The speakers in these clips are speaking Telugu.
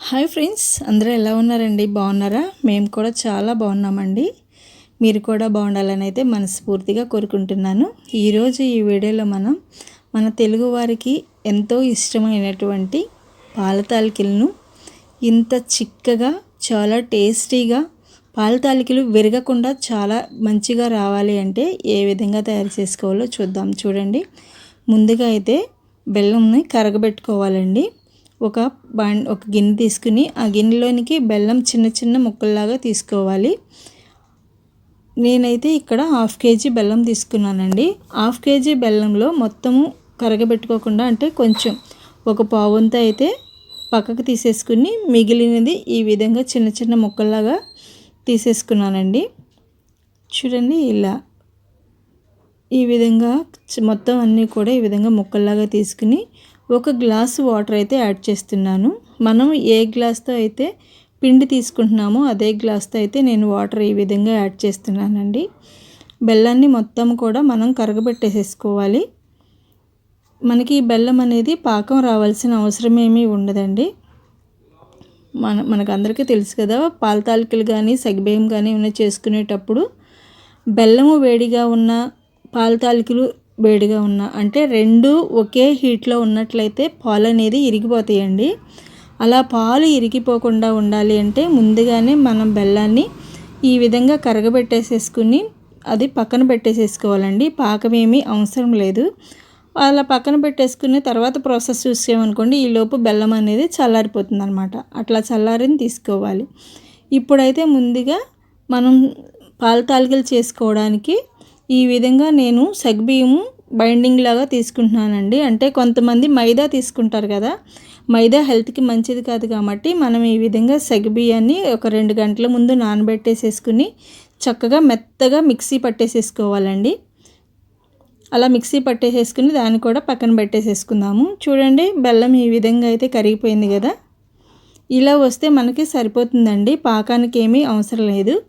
హాయ్ ఫ్రెండ్స్ అందరూ ఎలా ఉన్నారండి? బాగున్నారా? మేము కూడా చాలా బాగున్నామండి. మీరు కూడా బాగుండాలని అయితే మనస్ఫూర్తిగా కోరుకుంటున్నాను. ఈరోజు ఈ వీడియోలో మనం మన తెలుగు వారికి ఎంతో ఇష్టమైనటువంటి పాలతాలికలను ఇంత చిక్కగా చాలా టేస్టీగా పాలతాలికలు విరగకుండా చాలా మంచిగా రావాలి అంటే ఏ విధంగా తయారు చేసుకోవాలో చూద్దాం. చూడండి. ముందుగా అయితే బెల్లంని కరగబెట్టుకోవాలండి. ఒక బాండ్ ఒక గిన్నె తీసుకుని ఆ గిన్నెలోనికి బెల్లం చిన్న చిన్న ముక్కల్లాగా తీసుకోవాలి. నేనైతే ఇక్కడ హాఫ్ కేజీ బెల్లం తీసుకున్నానండి. హాఫ్ కేజీ బెల్లంలో మొత్తము కరగబెట్టుకోకుండా అంటే కొంచెం ఒక పావంత అయితే పక్కకు తీసేసుకుని మిగిలినది ఈ విధంగా చిన్న చిన్న ముక్కల్లాగా తీసేసుకున్నానండి. చూడండి ఇలా ఈ విధంగా మొత్తం అన్నీ కూడా ఈ విధంగా ముక్కల్లాగా తీసుకుని ఒక గ్లాస్ వాటర్ అయితే యాడ్ చేస్తున్నాను. మనం ఏ గ్లాస్తో అయితే పిండి తీసుకుంటున్నామో అదే గ్లాస్తో అయితే నేను వాటర్ ఈ విధంగా యాడ్ చేస్తున్నానండి. బెల్లాన్ని మొత్తం కూడా మనం కరగబెట్టేసేసుకోవాలి. మనకి ఈ బెల్లం అనేది పాకం రావాల్సిన అవసరం ఏమీ ఉండదండి. మన మనకందరికీ తెలుసు కదా పాల తాలికలు కానీ సగ్బేయం కానీ ఏమైనా చేసుకునేటప్పుడు బెల్లము వేడిగా ఉన్న పాల తాలికలు వేడిగా ఉన్న అంటే రెండు ఒకే హీట్లో ఉన్నట్లయితే పాలు అనేది ఇరిగిపోతాయండి. అలా పాలు ఇరిగిపోకుండా ఉండాలి అంటే ముందుగానే మనం బెల్లాన్ని ఈ విధంగా కరగబెట్టేసేసుకుని అది పక్కన పెట్టేసేసుకోవాలండి. పాకమేమీ అవసరం లేదు. అలా పక్కన పెట్టేసుకునే తర్వాత ప్రాసెస్ చూసామనుకోండి ఈలోపు బెల్లం అనేది చల్లారిపోతుంది అనమాట అట్లా చల్లారిని తీసుకోవాలి. ఇప్పుడైతే ముందుగా మనం పాల తాలికలు చేసుకోవడానికి ఈ విధంగా నేను సగ్బియ్యము బైండింగ్ లాగా తీసుకుంటున్నానండి. అంటే కొంతమంది మైదా తీసుకుంటారు కదా. మైదా హెల్త్కి మంచిది కాదు కాబట్టి మనం ఈ విధంగా సగ్బియ్యాన్ని ఒక రెండు గంటల ముందు నానబెట్టేసేసుకుని చక్కగా మెత్తగా మిక్సీ పట్టేసేసుకోవాలండి. అలా మిక్సీ పట్టేసేసుకుని దాన్ని కూడా పక్కన పెట్టేసేసుకుందాము. చూడండి బెల్లం ఈ విధంగా అయితే కరిగిపోయింది కదా. ఇలా వస్తే మనకి సరిపోతుందండి. పాకానికి ఏమీ అవసరం లేదు.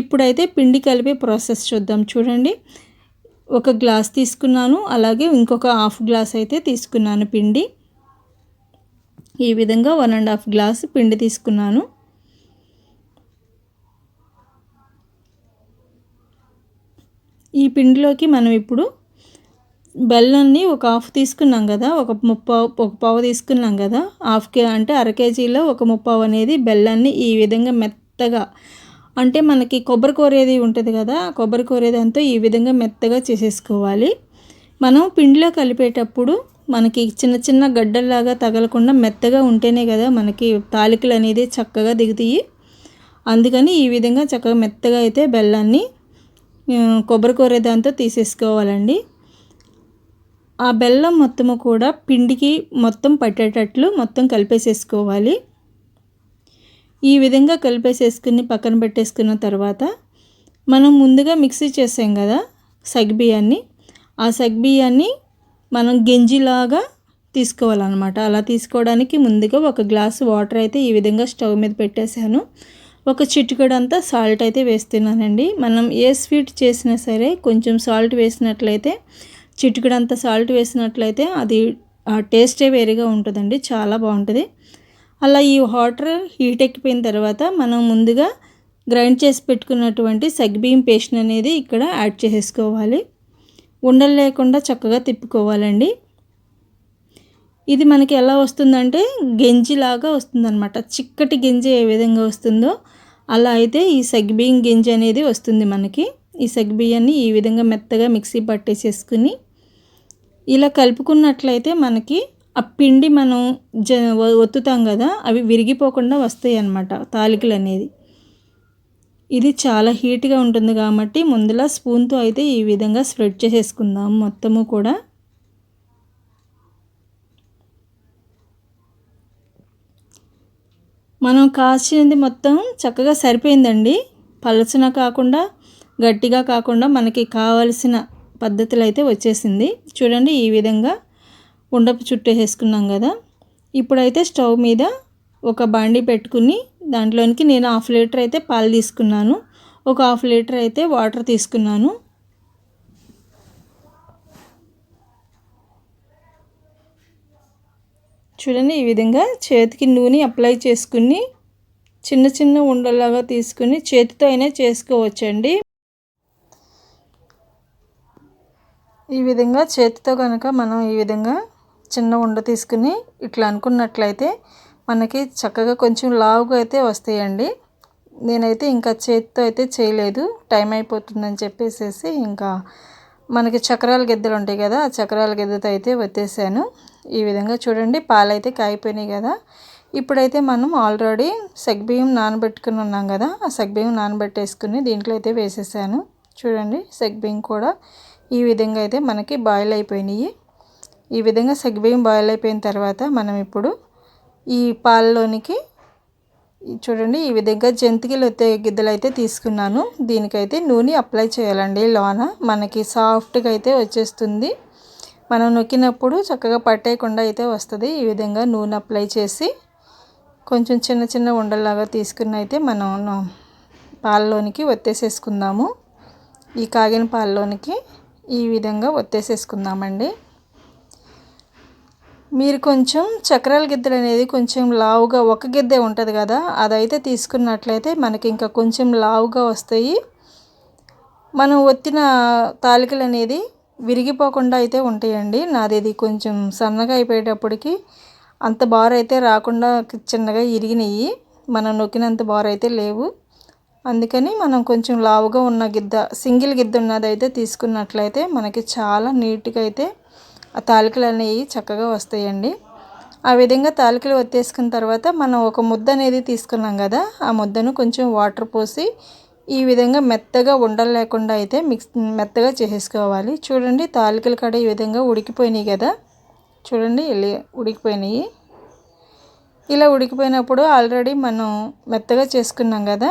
ఇప్పుడైతే పిండి కలిపే ప్రాసెస్ చూద్దాం చూడండి. ఒక గ్లాస్ తీసుకున్నాను అలాగే ఇంకొక హాఫ్ గ్లాస్ అయితే తీసుకున్నాను పిండి. ఈ విధంగా వన్ అండ్ హాఫ్ గ్లాస్ పిండి తీసుకున్నాను. ఈ పిండిలోకి మనం ఇప్పుడు బెల్లాన్ని ఒక హాఫ్ తీసుకున్నాం కదా ఒక ముప్పావు ఒక పావు తీసుకున్నాం కదా హాఫ్ కే అంటే అర కేజీలో ఒక ముప్పావు అనేది బెల్లాన్ని ఈ విధంగా మెత్తగా అంటే మనకి కొబ్బరి కోరేది ఉంటుంది కదా కొబ్బరి కోరేదంతా ఈ విధంగా మెత్తగా చేసేసుకోవాలి. మనం పిండిలో కలిపేటప్పుడు మనకి చిన్న చిన్న గడ్డల్లాగా తగలకుండా మెత్తగా ఉంటేనే కదా మనకి తాలికలు అనేది చక్కగా దిగుతాయి. అందుకని ఈ విధంగా చక్కగా మెత్తగా అయితే బెల్లాన్ని కొబ్బరి కోరేదాంతో తీసేసుకోవాలండి. ఆ బెల్లం మొత్తము కూడా పిండికి మొత్తం పట్టేటట్లు మొత్తం కలిపేసేసుకోవాలి. ఈ విధంగా కలిపేసేసుకుని పక్కన పెట్టేసుకున్న తర్వాత మనం ముందుగా మిక్సీ చేసాం కదా సగ్బియ్యాన్ని ఆ సగ్బియాన్ని మనం గెంజిలాగా తీసుకోవాలన్నమాట. అలా తీసుకోవడానికి ముందుగా ఒక గ్లాసు వాటర్ అయితే ఈ విధంగా స్టవ్ మీద పెట్టేశాను. ఒక చిటికడంతా సాల్ట్ అయితే వేస్తున్నానండి. మనం ఏ స్వీట్ చేసినా సరే కొంచెం సాల్ట్ వేసినట్లయితే చిటికడంతా సాల్ట్ వేసినట్లయితే అది ఆ టేస్టే వేరుగా ఉంటుందండి. చాలా బాగుంటుంది. అలా ఈ వాటర్ హీట్ ఎక్కిపోయిన తర్వాత మనం ముందుగా గ్రైండ్ చేసి పెట్టుకున్నటువంటి సగ్బీం పేస్ట్ అనేది ఇక్కడ యాడ్ చేసేసుకోవాలి ఉండలు లేకుండా చక్కగా తిప్పుకోవాలండి. ఇది మనకి ఎలా వస్తుందంటే గెంజిలాగా వస్తుందన్నమాట. చిక్కటి గింజ ఏ విధంగా వస్తుందో అలా అయితే ఈ సగ్బియ్యం గింజ అనేది వస్తుంది మనకి. ఈ సగ్బియ్యాన్ని ఈ విధంగా మెత్తగా మిక్సీ పట్టేసేసుకుని ఇలా కలుపుకున్నట్లయితే మనకి ఆ పిండి మనం జ ఒత్తుతాం కదా అవి విరిగిపోకుండా వస్తాయి అన్నమాట తాలికలు అనేది ఇది చాలా హీట్గా ఉంటుంది కాబట్టి ముందులా స్పూన్తో అయితే ఈ విధంగా స్ప్రెడ్ చేసేసుకుందాం మొత్తము కూడా. మనం కాల్చినది మొత్తం చక్కగా సరిపోయిందండి. పలచన కాకుండా గట్టిగా కాకుండా మనకి కావలసిన పద్ధతులు అయితే వచ్చేసింది. చూడండి ఈ విధంగా ఉండపు చుట్టేసేసుకున్నాం కదా. ఇప్పుడైతే స్టవ్ మీద ఒక బండి పెట్టుకుని దాంట్లోనికి నేను హాఫ్ లీటర్ అయితే పాలు తీసుకున్నాను. ఒక హాఫ్ లీటర్ అయితే వాటర్ తీసుకున్నాను. చూడండి ఈ విధంగా చేతికి నూనె అప్లై చేసుకుని చిన్న చిన్న ఉండలాగా తీసుకుని చేతితో అయినా చేసుకోవచ్చండి. ఈ విధంగా చేతితో కనుక మనం ఈ విధంగా చిన్న ఉండ తీసుకుని ఇట్లా అనుకున్నట్లయితే మనకి చక్కగా కొంచెం లావుగా అయితే వస్తాయండి. నేనైతే ఇంకా చేతితో అయితే చేయలేదు. టైం అయిపోతుందని చెప్పేసేసి ఇంకా మనకి చక్రాల గిద్దలు ఉంటాయి కదా ఆ చక్రాల గెద్దతో అయితే వచ్చేసాను ఈ విధంగా చూడండి పాలు అయితే కాయిపోయినాయి కదా. ఇప్పుడైతే మనం ఆల్రెడీ సగ్బియ్యం నానబెట్టుకుని ఉన్నాం కదా ఆ సగ్బియ్యం నానబెట్టేసుకుని దీంట్లో అయితే వేసేసాను. చూడండి సగ్బియ్యం కూడా ఈ విధంగా అయితే మనకి బాయిల్ అయిపోయినాయి. ఈ విధంగా సగ్గుబియ్యం బాయిల్ అయిపోయిన తర్వాత మనం ఇప్పుడు ఈ పాలలోనికి చూడండి ఈ విధంగా జంతికలు అయితే గిద్దలు అయితే తీసుకున్నాను. దీనికైతే నూనె అప్లై చేయాలండి. లోన మనకి సాఫ్ట్గా అయితే వచ్చేస్తుంది. మనం నొక్కినప్పుడు చక్కగా పట్టేయకుండా అయితే వస్తుంది. ఈ విధంగా నూనె అప్లై చేసి కొంచెం చిన్న చిన్న ఉండల్లాగా తీసుకుని అయితే మనం పాలలోనికి ఒత్తేసేసుకుందాము. ఈ కాగిన పాలలోనికి ఈ విధంగా ఒత్తేసేసుకుందామండి. మీరు కొంచెం చక్రాల గిద్దలు అనేది కొంచెం లావుగా ఒక గిద్దే ఉంటుంది కదా అదైతే తీసుకున్నట్లయితే మనకి ఇంకా కొంచెం లావుగా వస్తాయి. మనం ఒత్తిన తాలికలు అనేది విరిగిపోకుండా అయితే ఉంటాయండి. నాది ఇది కొంచెం సన్నగా అయిపోయేటప్పటికి అంత బార్ అయితే రాకుండా చిన్నగా ఇరిగినాయి. మనం నొక్కినంత బార్ అయితే లేవు. అందుకని మనం కొంచెం లావుగా ఉన్న గిద్ద సింగిల్ గిద్ద ఉన్నదైతే తీసుకున్నట్లయితే మనకి చాలా నీట్గా అయితే ఆ తాలికలు అనేవి చక్కగా వస్తాయండి. ఆ విధంగా తాలికలు వత్తేసుకున్న తర్వాత మనం ఒక ముద్ద అనేది తీసుకున్నాం కదా ఆ ముద్దను కొంచెం వాటర్ పోసి ఈ విధంగా మెత్తగా ఉండలు లేకుండా అయితే మిక్స్ మెత్తగా చేసేసుకోవాలి. చూడండి తాలికలు కడ ఈ విధంగా ఉడికిపోయినాయి కదా. చూడండి ఉడికిపోయినాయి. ఇలా ఉడికిపోయినప్పుడు ఆల్రెడీ మనం మెత్తగా చేసుకున్నాం కదా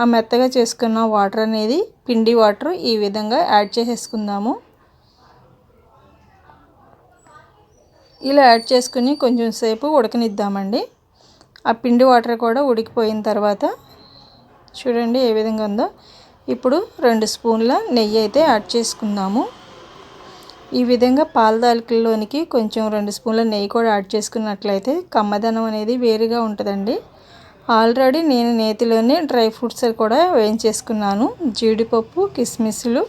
ఆ మెత్తగా చేసుకున్న వాటర్ అనేది పిండి వాటర్ ఈ విధంగా యాడ్ చేసేసుకుందాము. ఇలా యాడ్ చేసుకుని కొంచెం సేపు ఉడకనిద్దామండి. ఆ పిండి వాటర్ కూడా ఉడికిపోయిన తర్వాత చూడండి ఏ విధంగా ఉందో. ఇప్పుడు రెండు స్పూన్ల నెయ్యి అయితే యాడ్ చేసుకుందాము. ఈ విధంగా పాల దాలికల్లోనికి కొంచెం రెండు స్పూన్ల నెయ్యి కూడా యాడ్ చేసుకున్నట్లయితే కమ్మదనం అనేది వేరుగా ఉంటుందండి. ఆల్రెడీ నేను నేతిలోనే డ్రై ఫ్రూట్స్ కూడా వేయించేసుకున్నాను. జీడిపప్పు కిస్మిస్లు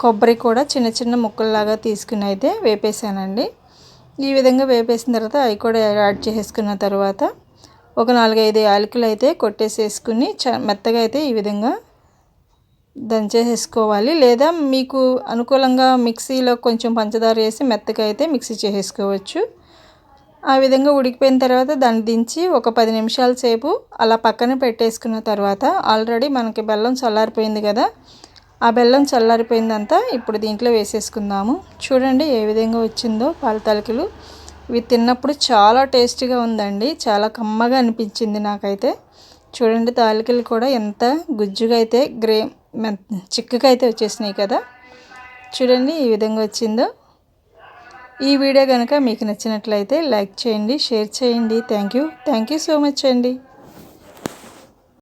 కొబ్బరి కూడా చిన్న చిన్న ముక్కల్లాగా తీసుకుని అయితే వేపేసానండి ఈ విధంగా వేపేసిన తర్వాత అవి కూడా యాడ్ చేసుకున్న తర్వాత ఒక నాలుగైదు యాలకులు అయితే కొట్టేసేసుకుని చ మెత్తగా అయితే ఈ విధంగా దంచేసేసుకోవాలి. లేదా మీకు అనుకూలంగా మిక్సీలో కొంచెం పంచదార వేసి మెత్తగా అయితే మిక్సీ చేసేసుకోవచ్చు. ఆ విధంగా ఉడికిపోయిన తర్వాత దాన్ని దించి ఒక పది నిమిషాల సేపు అలా పక్కన పెట్టేసుకున్న తర్వాత ఆల్రెడీ మనకి బెల్లం చల్లారిపోయింది కదా ఆ బెల్లం చల్లారిపోయిందంతా ఇప్పుడు దీంట్లో వేసేసుకుందాము. చూడండి ఏ విధంగా వచ్చిందో పాల తలకలు. ఇవి తిన్నప్పుడు చాలా టేస్టీగా ఉందండి. చాలా కమ్మగా అనిపించింది నాకైతే. చూడండి తాలికలు కూడా ఎంత గుజ్జుగా అయితే గ్రే చిక్కగా అయితే వచ్చేసినాయి కదా. చూడండి ఈ విధంగా వచ్చిందో. ఈ వీడియో కనుక మీకు నచ్చినట్లయితే లైక్ చేయండి షేర్ చేయండి. Thank you. Thank you so much అండి.